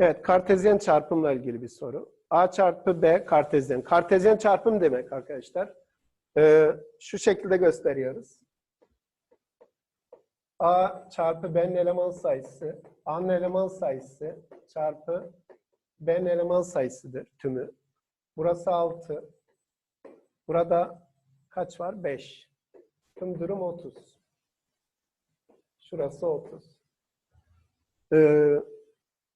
Evet, kartezyen çarpımla ilgili bir soru. A çarpı B kartezyen. Kartezyen çarpım demek arkadaşlar. Ee, şu şekilde gösteriyoruz. A çarpı B'nin eleman sayısı, A'nın eleman sayısı çarpı B'nin eleman sayısıdır tümü. Burası 6. Burada kaç var? 5. Tüm durum 30. Şurası 30. Ee,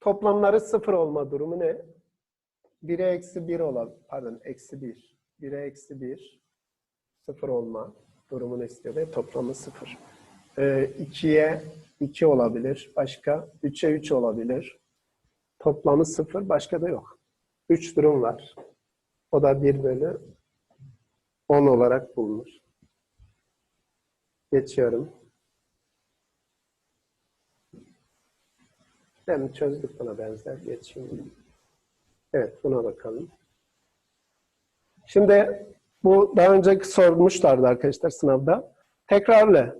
toplamları sıfır olma durumu ne? 1'e eksi 1 olan, pardon eksi 1. 1'e eksi 1. Sıfır olma durumunu istiyor ve toplamı sıfır. Ee, 2'ye 2 olabilir. Başka 3'e 3 olabilir. Toplamı sıfır. Başka da yok. 3 durum var. O da 1 bölü 10 olarak bulunur. Geçiyorum. Ben çözdük buna benzer. Geçeyim. Evet buna bakalım. Şimdi bu daha önceki sormuşlardı arkadaşlar sınavda. Tekrarla.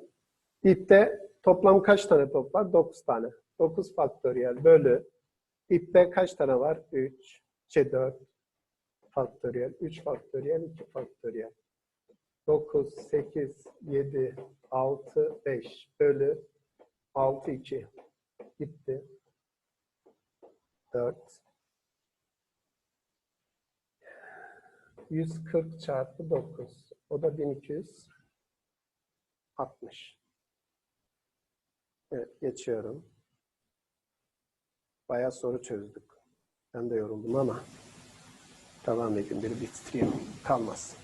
İpte toplam kaç tane top var? 9 tane. 9 faktöriyel bölü. İpte kaç tane var? 3, şey 4 faktöriyel, 3 faktöriyel, 2 faktöriyel. 9, 8, 7, 6, 5 bölü 6, 2. Gitti. 4. 140 çarpı 9. O da 1260. Evet, geçiyorum. Bayağı soru çözdük. Ben de yoruldum ama edin. Bir bitireyim. Kalmaz.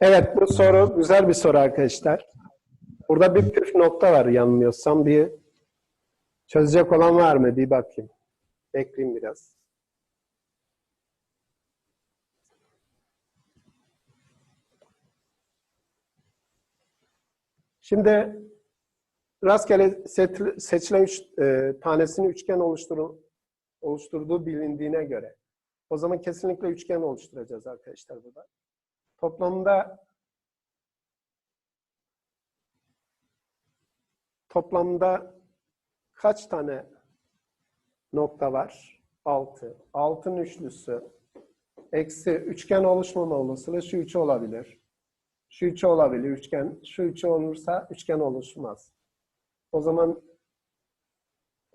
Evet, bu soru güzel bir soru arkadaşlar. Burada bir püf nokta var yanılmıyorsam. Bir çözecek olan var mı? Bir bakayım. Bekleyeyim biraz. Şimdi rastgele seçilen üç, e, tanesini üçgen oluşturun, oluşturduğu bilindiğine göre o zaman kesinlikle üçgen oluşturacağız arkadaşlar burada. Toplamda toplamda kaç tane nokta var? 6. 6'nın üçlüsü eksi üçgen oluşmama olasılığı şu 3 olabilir. Şu 3 olabilir üçgen. Şu 3 olursa üçgen oluşmaz. O zaman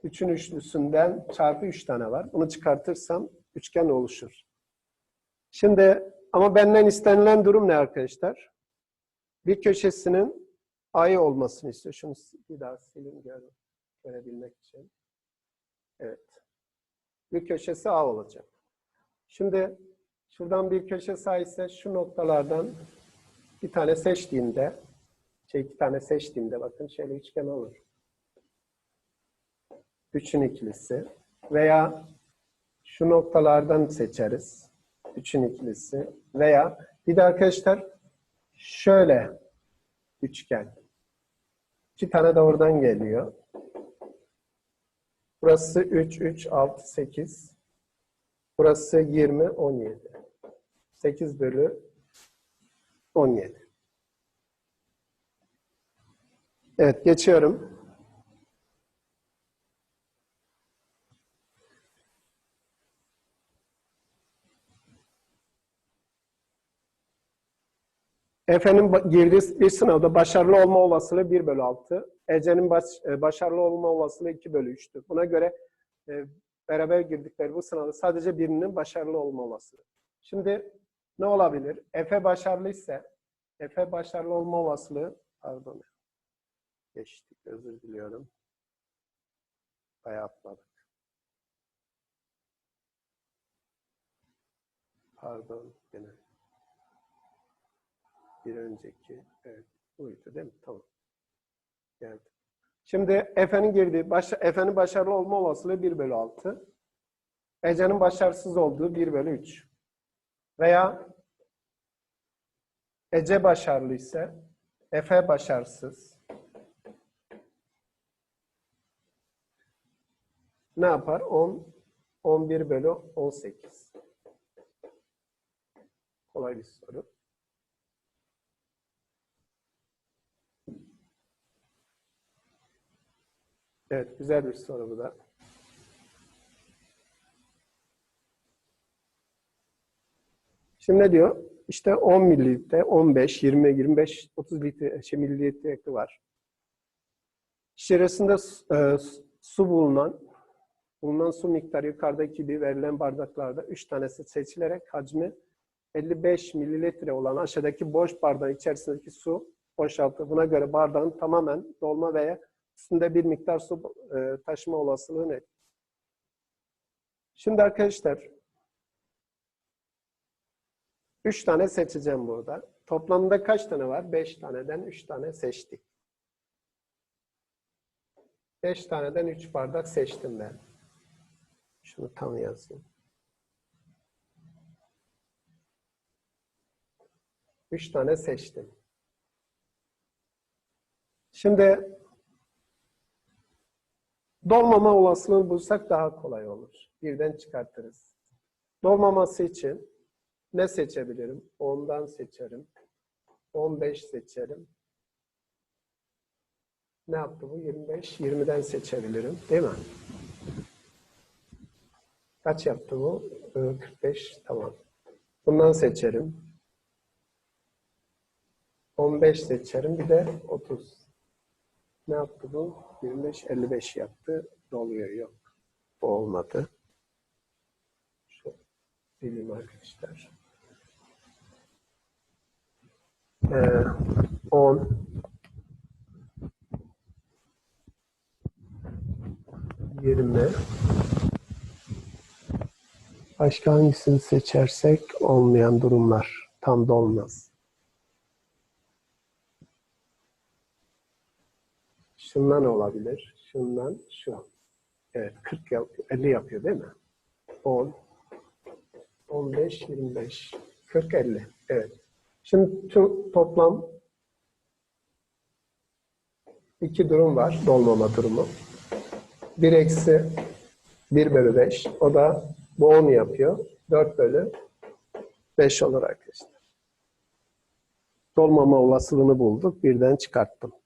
3'ün üçlüsünden çarpı 3 tane var. Bunu çıkartırsam üçgen oluşur. Şimdi ama benden istenilen durum ne arkadaşlar? Bir köşesinin ay olmasını istiyor. Şunu bir daha silin gör, görebilmek için. Evet. Bir köşesi A olacak. Şimdi şuradan bir köşesi A ise şu noktalardan bir tane seçtiğimde şey iki tane seçtiğimde bakın şöyle üçgen olur. Üçün ikilisi veya şu noktalardan seçeriz. Üçün ikilisi veya bir de arkadaşlar şöyle üçgen. İki tane de oradan geliyor. Burası 3, 3, 6, 8. Burası 20, 17. 8 bölü 17. Evet, geçiyorum. Efe'nin girdiği bir sınavda başarılı olma olasılığı 1 bölü 6. Ece'nin baş- e, başarılı olma olasılığı 2 bölü 3'tü. Buna göre e, beraber girdikleri bu sınavda sadece birinin başarılı olma olasılığı. Şimdi ne olabilir? Efe başarılı ise Efe başarılı olma olasılığı pardon geçtik özür diliyorum. Bayağı atladık. Pardon gene. Bir önceki evet buydu değil mi? Tamam. Geldi. Şimdi Efe'nin girdiği, baş, Efe'nin başarılı olma olasılığı 1 bölü 6. Ece'nin başarısız olduğu 1 bölü 3. Veya Ece başarılı ise Efe başarısız. Ne yapar? 10, 11 bölü 18. Kolay bir soru. Evet, güzel bir soru bu da. Şimdi ne diyor? İşte 10 mililitre, 15, 20, 25, 30 litre şey, mililitre var. İçerisinde e, su bulunan bulunan su miktarı yukarıdaki gibi verilen bardaklarda 3 tanesi seçilerek hacmi 55 mililitre olan aşağıdaki boş bardağın içerisindeki su boşaltılır. Buna göre bardağın tamamen dolma veya üstünde bir miktar su e, taşıma olasılığı ne? Şimdi arkadaşlar üç tane seçeceğim burada. Toplamda kaç tane var? Beş taneden üç tane seçtik. Beş taneden üç bardak seçtim ben. Şunu tam yazayım. Üç tane seçtim. Şimdi dolmama olasılığını bulsak daha kolay olur. Birden çıkartırız. Dolmaması için ne seçebilirim? 10'dan seçerim. 15 seçerim. Ne yaptı bu? 25. 20'den seçebilirim. Değil mi? Kaç yaptı bu? Ee, 45. Tamam. Bundan seçerim. 15 seçerim. Bir de 30. Ne yaptı bu? 25, 55 yaptı. Doluyor. Yok. Bu olmadı. Şu sileyim arkadaşlar. Ee, 10 20 Başka hangisini seçersek olmayan durumlar tam da olmaz. Şundan olabilir. Şundan şu. Evet 40 yap 50 yapıyor değil mi? 10 15 25 40 50. Evet. Şimdi tüm toplam iki durum var. Dolmama durumu. 1 eksi 1 bölü 5. O da bu 10 yapıyor. 4 bölü 5 olur arkadaşlar. Dolmama olasılığını bulduk. Birden çıkarttım.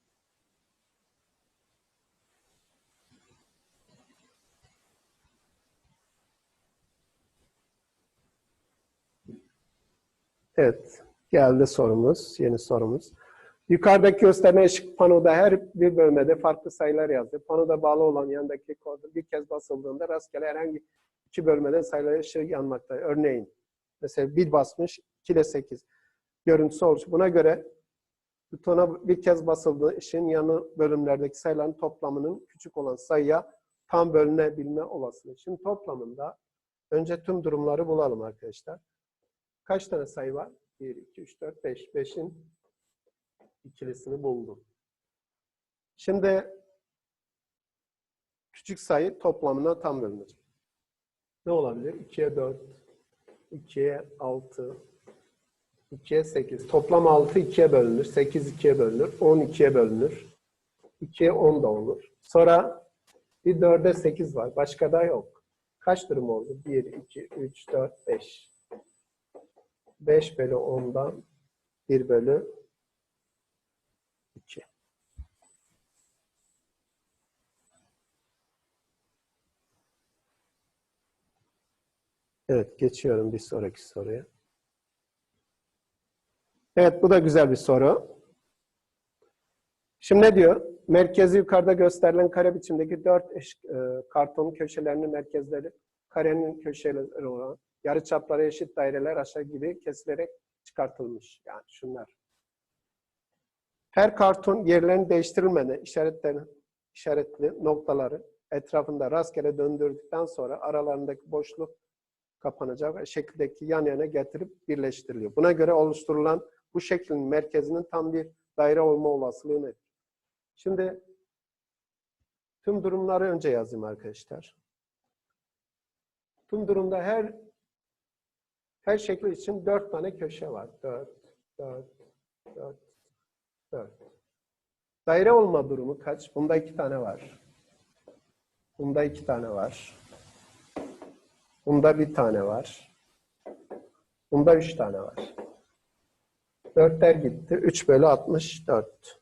Evet. Geldi sorumuz. Yeni sorumuz. Yukarıdaki gösterme ışık panoda her bir bölmede farklı sayılar yazdı. Panoda bağlı olan yanındaki kodu bir kez basıldığında rastgele herhangi iki bölmeden sayılar ışığı yanmakta. Örneğin mesela bir basmış 2 ile 8 görüntüsü olmuş. Buna göre butona bir kez basıldığı ışığın yanı bölümlerdeki sayıların toplamının küçük olan sayıya tam bölünebilme olasılığı. Şimdi toplamında önce tüm durumları bulalım arkadaşlar. Kaç tane sayı var? 1, 2, 3, 4, 5. 5'in ikilisini buldum. Şimdi küçük sayı toplamına tam bölünecek. Ne olabilir? 2'ye 4, 2'ye 6, 2'ye 8. Toplam 6 2'ye bölünür. 8 2'ye bölünür. 10 2'ye bölünür. 2'ye 10 da olur. Sonra bir 4'e 8 var. Başka da yok. Kaç durum oldu? 1, 2, 3, 4, 5. 5 bölü 10'dan 1 bölü 2. Evet, geçiyorum bir sonraki soruya. Evet, bu da güzel bir soru. Şimdi ne diyor? Merkezi yukarıda gösterilen kare biçimdeki dört eş, e, karton köşelerinin merkezleri, karenin köşeleri olan yarıçapları eşit daireler aşağı gibi kesilerek çıkartılmış. Yani şunlar. Her karton yerlerini değiştirilmeden işaretlerini, işaretli noktaları etrafında rastgele döndürdükten sonra aralarındaki boşluk kapanacak ve şekildeki yan yana getirip birleştiriliyor. Buna göre oluşturulan bu şeklin merkezinin tam bir daire olma olasılığı nedir? Şimdi tüm durumları önce yazayım arkadaşlar. Tüm durumda her her şekli için dört tane köşe var. Dört, dört, dört, dört. Daire olma durumu kaç? Bunda iki tane var. Bunda iki tane var. Bunda bir tane var. Bunda üç tane var. Dörtler gitti. Üç bölü altmış dört.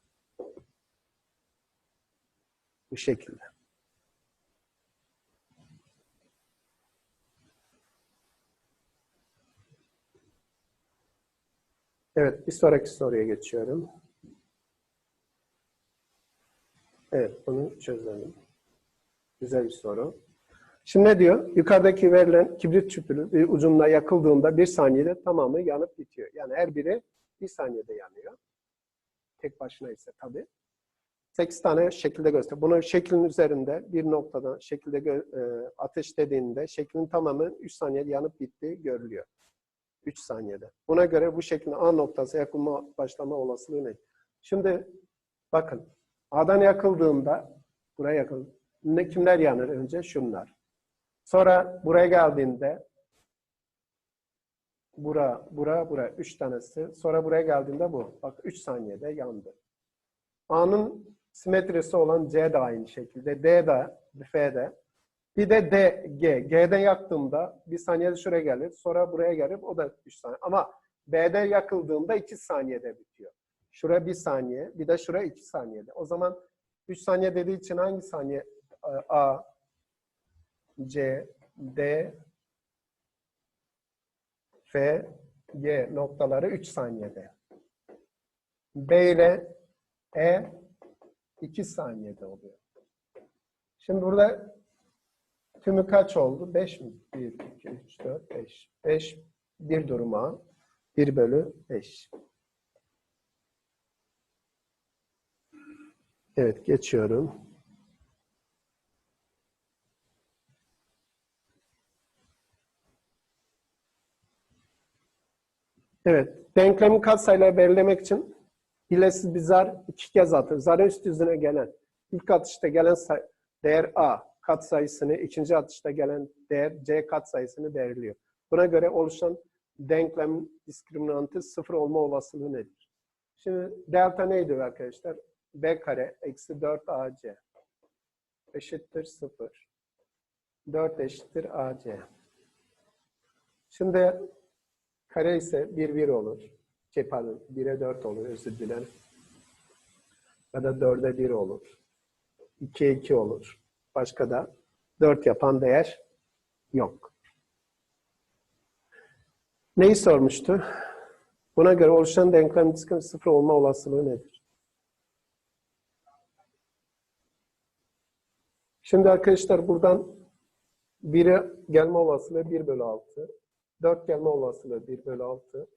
Bu şekilde. Evet, bir sonraki soruya geçiyorum. Evet, bunu çözelim. Güzel bir soru. Şimdi ne diyor? Yukarıdaki verilen kibrit tüpünün bir ucunda yakıldığında bir saniyede tamamı yanıp bitiyor. Yani her biri bir saniyede yanıyor. Tek başına ise tabii. 8 tane şekilde göster. Bunu şeklin üzerinde bir noktada şekilde e, ateşlediğinde şeklin tamamı 3 saniyede yanıp bittiği görülüyor. 3 saniyede. Buna göre bu şeklin A noktası yakılma başlama olasılığı ne? Şimdi bakın A'dan yakıldığında buraya yakıl. Ne kimler yanır önce? Şunlar. Sonra buraya geldiğinde bura, bura, bura üç tanesi. Sonra buraya geldiğinde bu. Bak 3 saniyede yandı. A'nın simetrisi olan C de aynı şekilde. D de, F de. Bir de D, G. G'de yaktığımda bir saniyede şuraya gelir. Sonra buraya gelir. O da 3 saniye. Ama B'de yakıldığında 2 saniyede bitiyor. Şura 1 saniye. Bir de şura 2 saniyede. O zaman 3 saniye dediği için hangi saniye? A, C, D, F, G noktaları 3 saniyede. B ile E 2 saniyede oluyor. Şimdi burada tümü kaç oldu? 5 mi? 1, 2, 3, 4, 5. 5 bir duruma 1 bölü 5. Evet geçiyorum. Evet, denklemi katsayıları belirlemek için hilesiz bir zar iki kez atır. Zarın üst yüzüne gelen, ilk atışta gelen değer A katsayısını, ikinci atışta gelen değer C katsayısını belirliyor. Buna göre oluşan denklemin diskriminantı sıfır olma olasılığı nedir? Şimdi delta neydi arkadaşlar? B kare eksi 4 AC eşittir 0. 4 eşittir AC. Şimdi Kare ise 1 1 olur. Şey pardon 1'e 4 olur özür dilerim. Ya da 4'e 1 olur. 2'ye 2 olur. Başka da 4 yapan değer yok. Neyi sormuştu? Buna göre oluşan denklem diskin sıfır olma olasılığı nedir? Şimdi arkadaşlar buradan 1'e gelme olasılığı 1 bölü 6. 4 gelme olasılığı 1 bölü 6.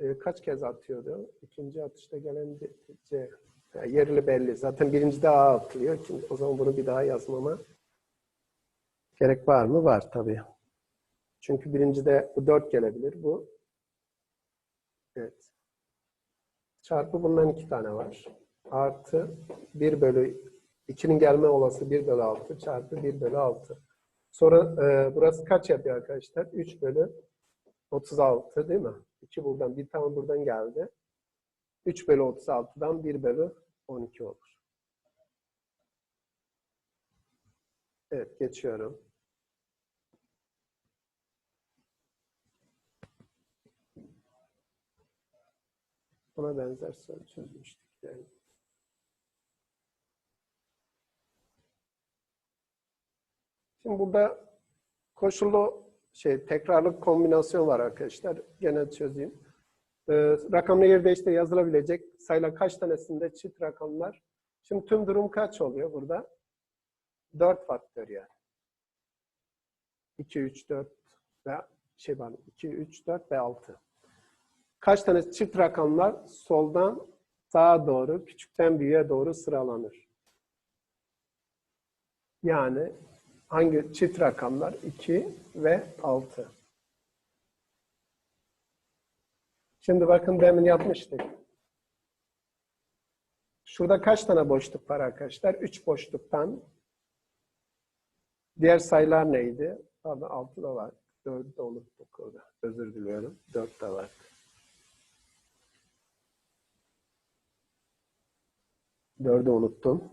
Ee, kaç kez atıyordu? İkinci atışta gelen C. Yani yerli belli. Zaten birincide A atılıyor. Şimdi, o zaman bunu bir daha yazmama gerek var mı? Var tabii. Çünkü birincide bu 4 gelebilir. Bu evet. Çarpı bundan iki tane var. Artı 1 bölü 2'nin gelme olası 1 bölü 6 çarpı 1 bölü 6. Sonra e, burası kaç yapıyor arkadaşlar? 3 bölü 36 değil mi? 2 buradan, bir tane buradan geldi. 3 bölü 36'dan 1 bölü 12 olur. Evet, geçiyorum. Buna benzer soru çözmüştük. Yani. Şimdi burada koşullu şey tekrarlı kombinasyon var arkadaşlar. Gene çözeyim. Ee, rakamlı yerde işte yazılabilecek sayılar kaç tanesinde çift rakamlar. Şimdi tüm durum kaç oluyor burada? 4 faktör yani. 2, 3, 4 ve şey var 2, 3, 4 ve 6. Kaç tane çift rakamlar soldan sağa doğru, küçükten büyüğe doğru sıralanır? Yani hangi çift rakamlar? 2 ve 6. Şimdi bakın demin yapmıştık. Şurada kaç tane boşluk var arkadaşlar? 3 boşluktan diğer sayılar neydi? Pardon 6 da var. 4'ü de unuttuk orada. Özür diliyorum. 4 de var. 4'ü unuttum.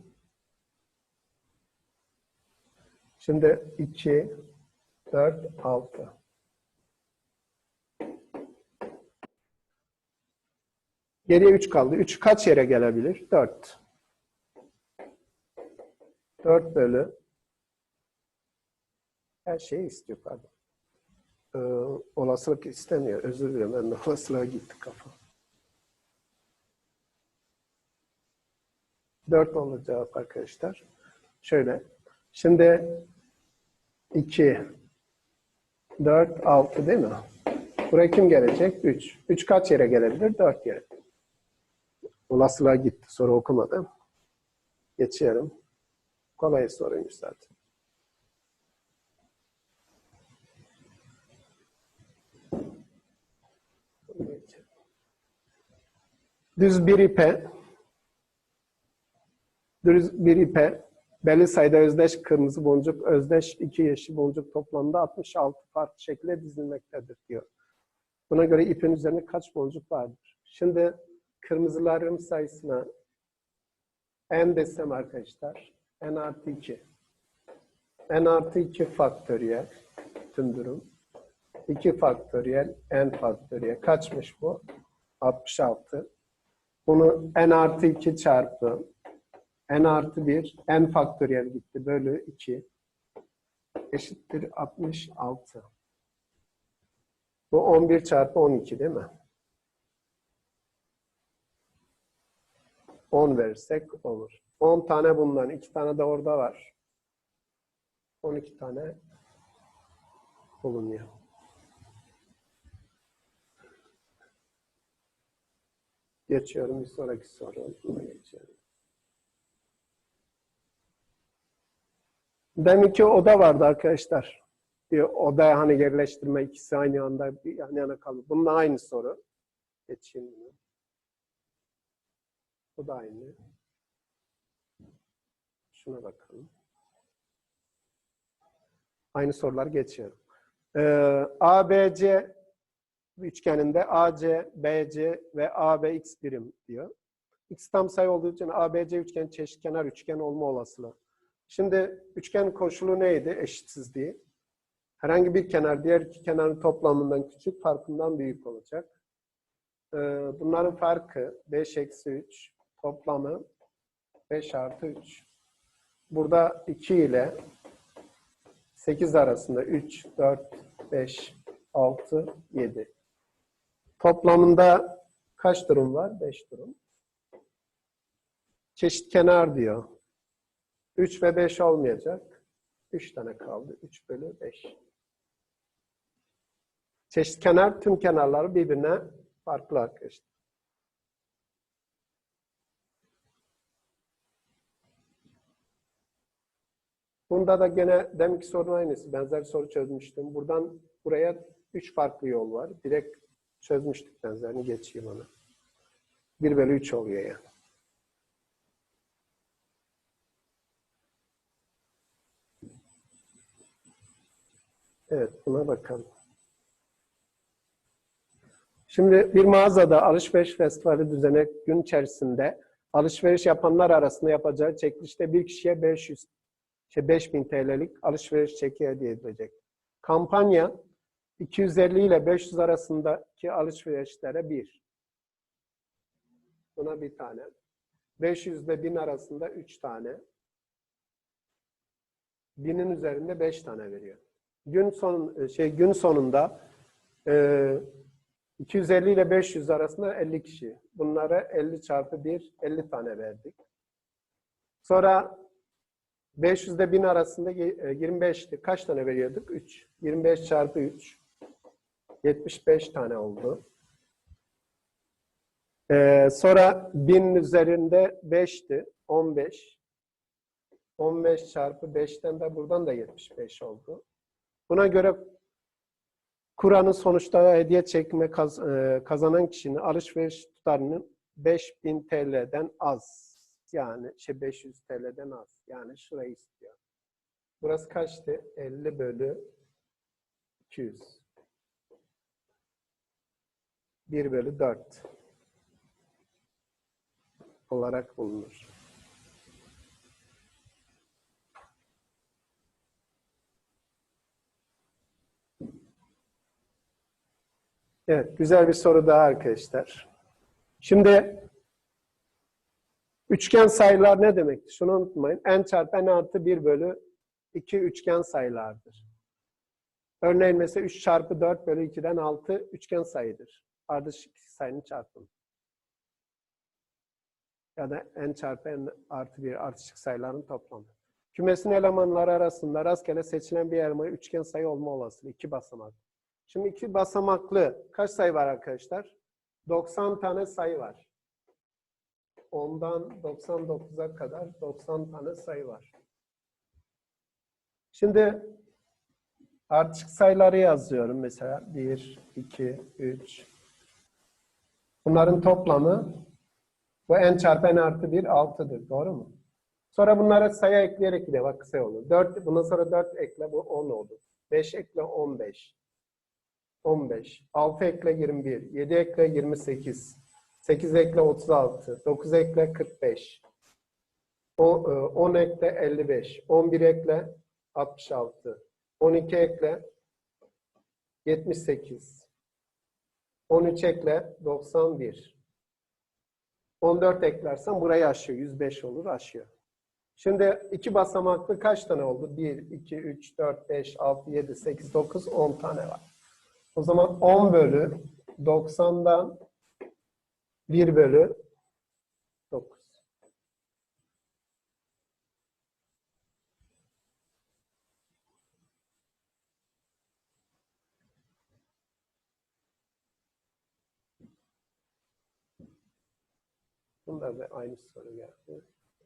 Şimdi 2, 4, 6. Geriye 3 kaldı. 3 kaç yere gelebilir? 4. 4 bölü her şeyi istiyor pardon. Ee, olasılık istemiyor. Özür dilerim. Ben de olasılığa gitti kafa. 4 olacak arkadaşlar. Şöyle. Şimdi 2 4 6 değil mi? Buraya kim gelecek? 3. 3 kaç yere gelebilir? 4 yere. Olasılığa gitti. Soru okumadım. Geçiyorum. Kolay soruymuş zaten. Düz bir ipe düz bir ipe belli sayıda özdeş kırmızı boncuk, özdeş iki yeşil boncuk toplamda 66 farklı şekilde dizilmektedir diyor. Buna göre ipin üzerinde kaç boncuk vardır? Şimdi kırmızıların sayısına n desem arkadaşlar, n artı 2. n artı 2 faktöriyel tüm durum. 2 faktöriyel, n faktöriyel. Kaçmış bu? 66. Bunu n artı 2 çarpı n artı 1, n faktöriyel gitti. Bölü 2 eşittir 66. Bu 11 çarpı 12 değil mi? 10 verirsek olur. 10 tane bundan, 2 tane de orada var. 12 tane bulunuyor. Geçiyorum bir sonraki soru. Geçiyorum. Deminki oda vardı arkadaşlar. Bir odaya hani yerleştirme ikisi aynı anda yan yana kalır. Bununla aynı soru. Geçeyim bunu. Bu da aynı. Şuna bakalım. Aynı sorular geçiyorum. Ee, ABC üçgeninde AC, BC ve AB x birim diyor. X tam sayı olduğu için ABC üçgen çeşitkenar üçgen olma olasılığı. Şimdi üçgen koşulu neydi? Eşitsizliği. Herhangi bir kenar diğer iki kenarın toplamından küçük, farkından büyük olacak. Ee, bunların farkı 5 eksi 3, toplamı 5 artı 3. Burada 2 ile 8 arasında 3, 4, 5, 6, 7. Toplamında kaç durum var? 5 durum. Çeşit kenar diyor. 3 ve 5 olmayacak. 3 tane kaldı. 3 bölü 5. Çeşit kenar tüm kenarları birbirine farklı arkadaşlar. Bunda da gene deminki sorun aynısı. Benzer soru çözmüştüm. Buradan buraya 3 farklı yol var. Direkt çözmüştük benzerini. Geçeyim ona. 1 bölü 3 oluyor yani. Evet, buna bakalım. Şimdi bir mağazada alışveriş festivali düzenek gün içerisinde alışveriş yapanlar arasında yapacağı çekilişte bir kişiye 500 şey 5000 TL'lik alışveriş çeki hediye edilecek. Kampanya 250 ile 500 arasındaki alışverişlere bir. Buna bir tane. 500 ile 1000 arasında 3 tane. 1000'in üzerinde 5 tane veriyor gün son şey gün sonunda e, 250 ile 500 arasında 50 kişi. Bunlara 50 çarpı 1, 50 tane verdik. Sonra 500 ile 1000 arasında 25'ti. Kaç tane veriyorduk? 3. 25 çarpı 3. 75 tane oldu. Ee, sonra 1000 üzerinde 5'ti. 15. 15 çarpı 5'ten de buradan da 75 oldu. Buna göre Kur'an'ın sonuçta hediye çekme kaz, e, kazanan kişinin alışveriş tutarının 5000 TL'den az. Yani şey 500 TL'den az. Yani şurayı istiyor. Burası kaçtı? 50 bölü 200. 1 bölü 4 olarak bulunur. Evet, güzel bir soru daha arkadaşlar. Şimdi üçgen sayılar ne demektir? Şunu unutmayın. n çarpı n artı 1 bölü 2 üçgen sayılardır. Örneğin mesela 3 çarpı 4 bölü 2'den 6 üçgen sayıdır. Ardışık sayının çarpımı. Ya da n çarpı n artı 1 ardışık sayıların toplamı. Kümesin elemanları arasında rastgele seçilen bir elma üçgen sayı olma olasılığı. iki basamak. Şimdi iki basamaklı kaç sayı var arkadaşlar? 90 tane sayı var. 10'dan 99'a kadar 90 tane sayı var. Şimdi Ardışık sayıları yazıyorum mesela. 1, 2, 3. Bunların toplamı bu n çarpı n artı 1 6'dır. Doğru mu? Sonra bunlara sayı ekleyerek gidiyor. Bak kısa olur. 4, bundan sonra 4 ekle bu 10 oldu. 5 ekle 15. 15. 6 ekle 21. 7 ekle 28. 8 ekle 36. 9 ekle 45. 10 ekle 55. 11 ekle 66. 12 ekle 78. 13 ekle 91. 14 eklersen burayı aşıyor. 105 olur aşıyor. Şimdi iki basamaklı kaç tane oldu? 1, 2, 3, 4, 5, 6, 7, 8, 9, 10 tane var. O zaman 10 bölü 90'dan 1 bölü 9. Bunda da aynı soru geldi.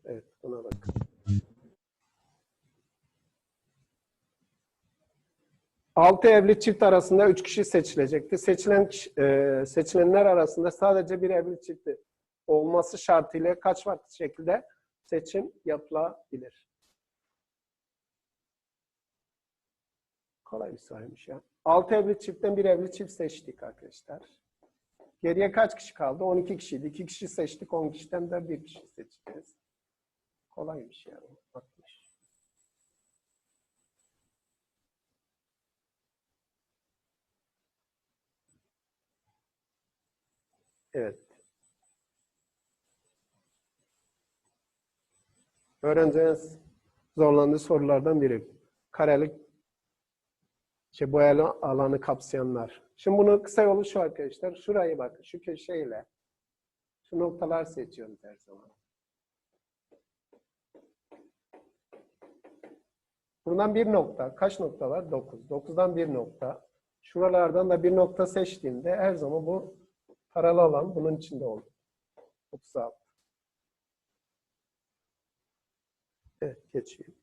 Evet, buna bakın. Altı evli çift arasında üç kişi seçilecekti. Seçilen e, seçilenler arasında sadece bir evli çifti olması şartıyla kaç farklı şekilde seçim yapılabilir? Kolay bir soruymuş ya. Altı evli çiftten bir evli çift seçtik arkadaşlar. Geriye kaç kişi kaldı? 12 kişiydi. 2 kişi seçtik. 10 kişiden de bir kişi seçeceğiz. Kolaymış yani. Evet. Öğrencinin zorlandığı sorulardan biri. Karelik şey, boyalı alanı kapsayanlar. Şimdi bunun kısa yolu şu arkadaşlar. Şurayı bakın. Şu köşeyle. Şu noktalar seçiyoruz her zaman. Buradan bir nokta. Kaç nokta var? 9. 9'dan bir nokta. Şuralardan da bir nokta seçtiğimde her zaman bu paralı alan bunun içinde olur. 36. Evet, geçeyim.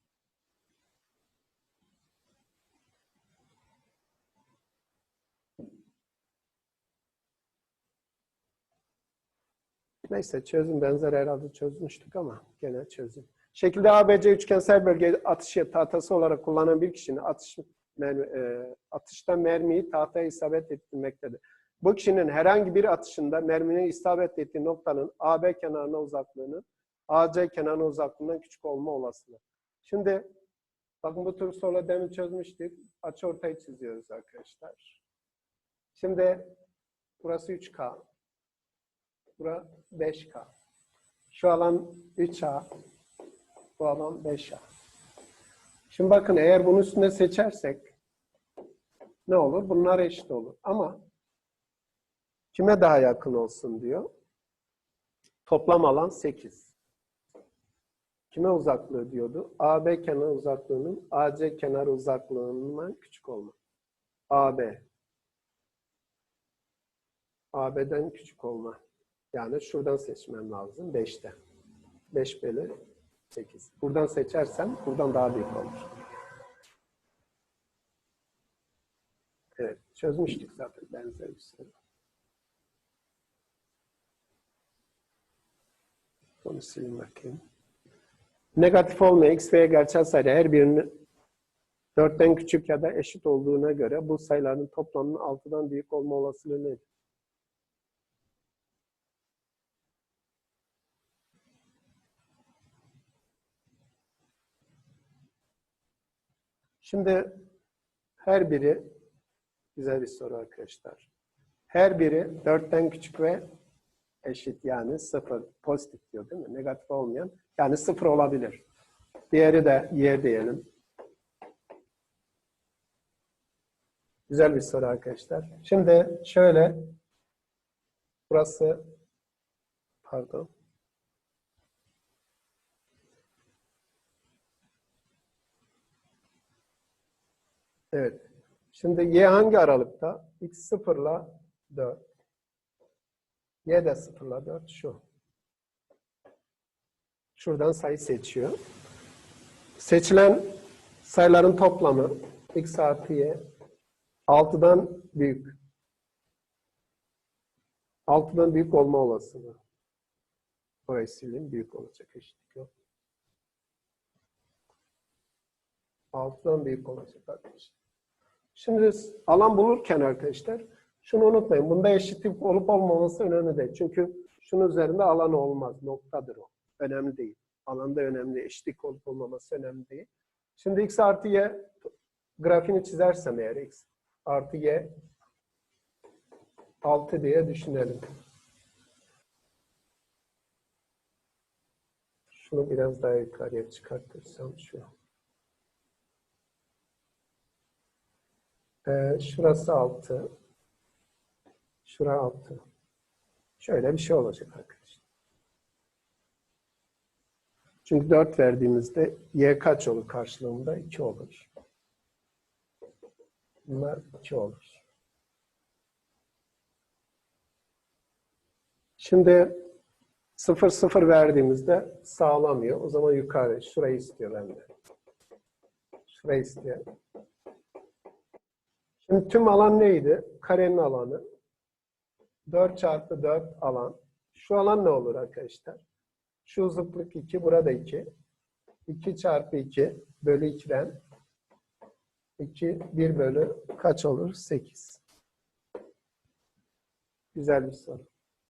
Neyse çözüm benzer herhalde çözmüştük ama gene çözüm. Şekilde ABC üçgensel bölge atışı tahtası olarak kullanan bir kişinin atış, mermi, e, atışta mermiyi tahtaya isabet ettirmektedir. Bu kişinin herhangi bir atışında merminin isabet ettiği noktanın AB kenarına uzaklığının AC kenarına uzaklığından küçük olma olasılığı. Şimdi bakın bu tür soruları demin çözmüştük. Açı ortayı çiziyoruz arkadaşlar. Şimdi burası 3K. Bura 5K. Şu alan 3A. Bu alan 5A. Şimdi bakın eğer bunun üstünde seçersek ne olur? Bunlar eşit olur. Ama kime daha yakın olsun diyor. Toplam alan 8. Kime uzaklığı diyordu? AB kenar uzaklığının AC kenar uzaklığından küçük olma. AB. AB'den küçük olma. Yani şuradan seçmem lazım. 5'te. 5 bölü 8. Buradan seçersem buradan daha büyük olur. Evet. Çözmüştük zaten benzer bir soru. Bunu sileyim bakayım. Negatif olmayan x ve y gerçel sayıda her birinin 4'ten küçük ya da eşit olduğuna göre bu sayıların toplamının 6'dan büyük olma olasılığı nedir? Şimdi her biri güzel bir soru arkadaşlar. Her biri 4'ten küçük ve eşit yani sıfır pozitif diyor değil mi? Negatif olmayan yani sıfır olabilir. Diğeri de y diyelim. Güzel bir soru arkadaşlar. Şimdi şöyle burası pardon. Evet. Şimdi y hangi aralıkta? x 0 ile 4. y de 0 ile 4 şu. Şuradan sayı seçiyor. Seçilen sayıların toplamı x artı y 6'dan büyük. 6'dan büyük olma olasılığı. Orayı sileyim. Büyük olacak. Eşitlik yok. 6'dan büyük olacak arkadaşlar. Şimdi alan bulurken arkadaşlar şunu unutmayın. Bunda eşitlik olup olmaması önemli değil. Çünkü şunun üzerinde alan olmaz. Noktadır o. Önemli değil. Alanda önemli. Eşitlik olup olmaması önemli değil. Şimdi x artı y grafiğini çizersem eğer x artı y 6 diye düşünelim. Şunu biraz daha yukarıya çıkartırsam şu. Ee, şurası 6. Şura 6. Şöyle bir şey olacak arkadaşlar. Çünkü 4 verdiğimizde y kaç olur karşılığında? 2 olur. Bunlar 2 olur. Şimdi 0 0 verdiğimizde sağlamıyor. O zaman yukarı şurayı istiyor benden. Şurayı istiyor. Şimdi tüm alan neydi? Karenin alanı. 4 çarpı 4 alan. Şu alan ne olur arkadaşlar? Şu uzunluk 2, burada 2. 2 çarpı 2 bölü 2'den 2, 1 bölü kaç olur? 8. Güzel bir soru.